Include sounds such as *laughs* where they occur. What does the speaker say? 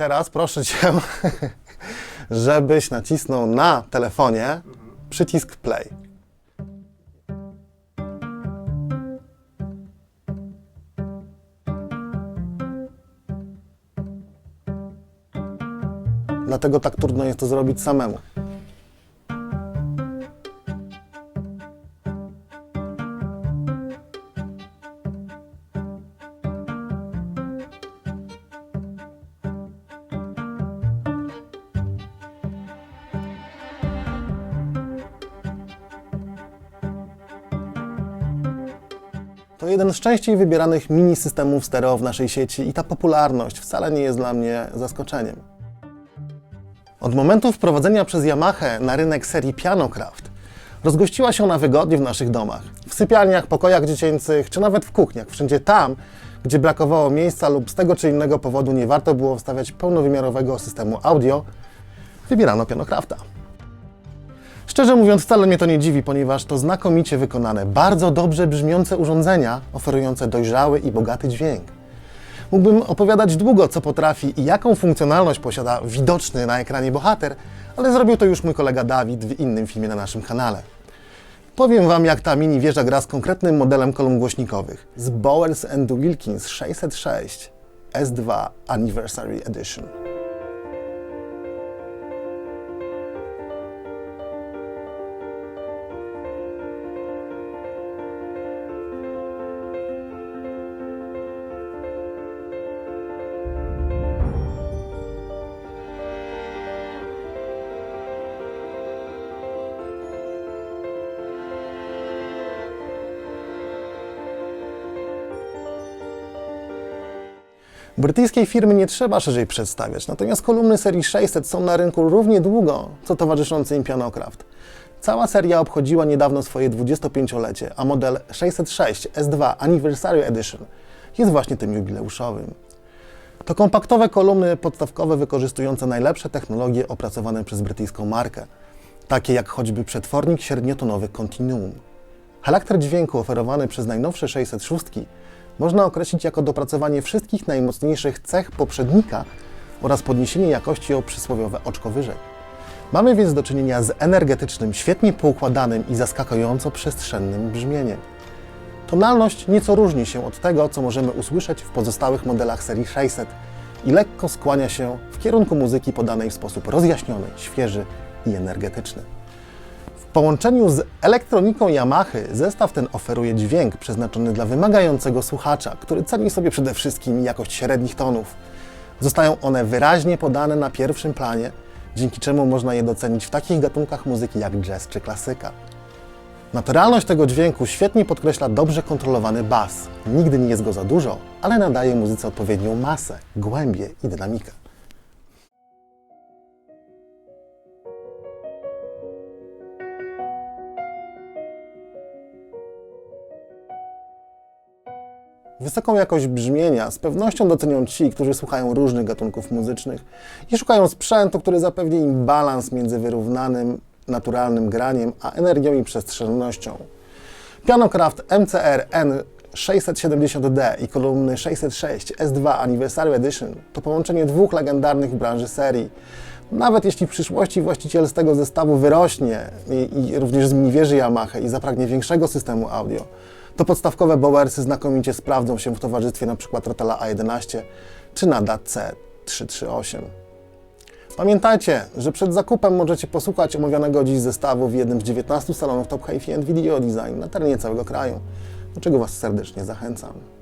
Teraz proszę Cię, *laughs* żebyś nacisnął na telefonie przycisk play. Dlatego tak trudno jest to zrobić samemu. To jeden z częściej wybieranych mini systemów stereo w naszej sieci i ta popularność wcale nie jest dla mnie zaskoczeniem. Od momentu wprowadzenia przez Yamaha na rynek serii Pianocraft rozgościła się ona wygodnie w naszych domach, w sypialniach, pokojach dziecięcych czy nawet w kuchniach, wszędzie tam, gdzie brakowało miejsca lub z tego czy innego powodu nie warto było wstawiać pełnowymiarowego systemu audio, wybierano Pianocrafta. Szczerze mówiąc, wcale mnie to nie dziwi, ponieważ to znakomicie wykonane, bardzo dobrze brzmiące urządzenia oferujące dojrzały i bogaty dźwięk. Mógłbym opowiadać długo, co potrafi i jaką funkcjonalność posiada widoczny na ekranie bohater, ale zrobił to już mój kolega Dawid w innym filmie na naszym kanale. Powiem Wam, jak ta mini wieża gra z konkretnym modelem kolumn głośnikowych z Bowers Wilkins 606 S2 Anniversary Edition. Brytyjskiej firmy nie trzeba szerzej przedstawiać, natomiast kolumny serii 600 są na rynku równie długo, co towarzyszący im Pianocraft. Cała seria obchodziła niedawno swoje 25-lecie, a model 606 S2 Anniversary Edition jest właśnie tym jubileuszowym. To kompaktowe kolumny podstawkowe wykorzystujące najlepsze technologie opracowane przez brytyjską markę, takie jak choćby przetwornik średniotonowy Continuum. Charakter dźwięku oferowany przez najnowsze 606 można określić jako dopracowanie wszystkich najmocniejszych cech poprzednika oraz podniesienie jakości o przysłowiowe oczko wyżej. Mamy więc do czynienia z energetycznym, świetnie poukładanym i zaskakująco przestrzennym brzmieniem. Tonalność nieco różni się od tego, co możemy usłyszeć w pozostałych modelach serii 600 i lekko skłania się w kierunku muzyki podanej w sposób rozjaśniony, świeży i energetyczny. Połączeniu z elektroniką Yamaha zestaw ten oferuje dźwięk przeznaczony dla wymagającego słuchacza, który ceni sobie przede wszystkim jakość średnich tonów. Zostają one wyraźnie podane na pierwszym planie, dzięki czemu można je docenić w takich gatunkach muzyki jak jazz czy klasyka. Naturalność tego dźwięku świetnie podkreśla dobrze kontrolowany bas. Nigdy nie jest go za dużo, ale nadaje muzyce odpowiednią masę, głębię i dynamikę. Wysoką jakość brzmienia z pewnością docenią ci, którzy słuchają różnych gatunków muzycznych i szukają sprzętu, który zapewni im balans między wyrównanym, naturalnym graniem, a energią i przestrzennością. Pianocraft MCR N670D i kolumny 606 S2 Anniversary Edition to połączenie dwóch legendarnych w branży serii. Nawet jeśli w przyszłości właściciel z tego zestawu wyrośnie i, i również z miniwieży Yamaha i zapragnie większego systemu audio, to podstawkowe Bowersy znakomicie sprawdzą się w towarzystwie np. Rotala A11 czy Nada C338. Pamiętajcie, że przed zakupem możecie posłuchać omawianego dziś zestawu w jednym z 19 salonów Top Hi-Fi and Video Design na terenie całego kraju, do czego Was serdecznie zachęcam.